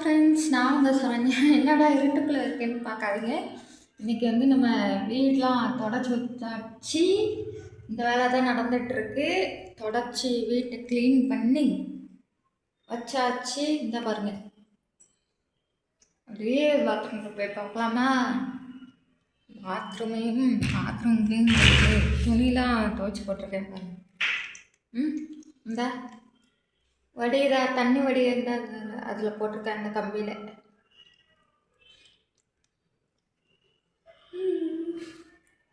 Friends நான் உங்கள் சரண்யா. என்னடா இருட்டுக்குள்ளே இருக்கேன்னு பார்க்காதீங்க. இன்றைக்கி வந்து நம்ம வீடெலாம் தொடச்சி வச்சாச்சு. இந்த வேலை தான் நடந்துகிட்ருக்கு. தொடச்சி வீட்டை க்ளீன் பண்ணி வச்சாச்சு. இந்த பாருங்க. அப்படியே பாத்ரூமில் போய் பார்க்கலாமா? பாத்ரூமையும் பாத்ரூம் க்ளீன் துணிலாம் துவைச்சி போட்டிருக்கேன் பாருங்க. ம் இந்த. வடிகிறா தண்ணி வடிகிறதா அதில் போட்டிருக்கேன் அந்த கம்பியில்.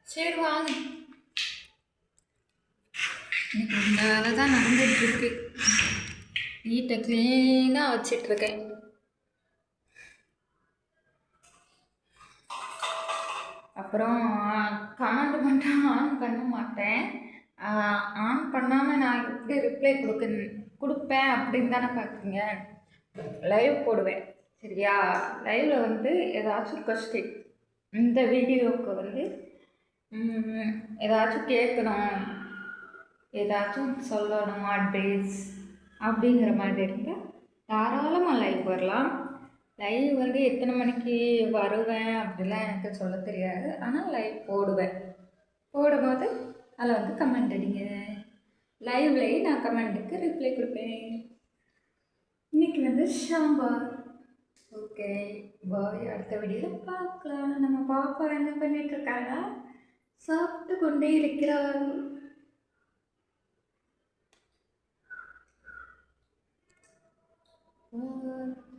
சரி வாங்க. இன்னைக்கு இந்த வேலை தான் நடந்துகிட்ருக்கு வீட்டை க்ளீனாக வச்சிட்ருக்கேன் அப்புறம் கமெண்ட் மட்டும் ஆன் பண்ண மாட்டேன். ஆன் பண்ணாமல் நான் எப்படி ரிப்ளை கொடுக்க கொடுப்பேன் அப்படின்னு தானே பார்க்குறீங்க? லைவ் போடுவேன். சரியா? லைவில் வந்து ஏதாச்சும் கொஸ்டின் இந்த வீடியோவுக்கு வந்து ஏதாச்சும் கேட்கணும். ஏதாச்சும் சொல்லணும் அட்வைஸ் அப்படிங்கிற மாதிரி இருந்தால் தாராளமாக லைவ் வரலாம். லைவ் வந்து எத்தனை மணிக்கு வருவேன் அப்படிலாம் எனக்கு சொல்ல தெரியாது. ஆனால் லைவ் போடுவேன். போடும்போது அதில் வந்து கமெண்ட் அடிங்க. லைவ்லேயே நான் கமெண்ட்டுக்கு ரிப்ளை கொடுப்பேன். இன்னைக்கு வந்து சாம்பார் ஓகே பாய் அடுத்த வீடியோவில் பார்க்கலாம். நம்ம பாப்பா என்ன பண்ணிட்டு இருக்காங்க சாப்பிட்டு கொண்டே இருக்கிறாள். Bye.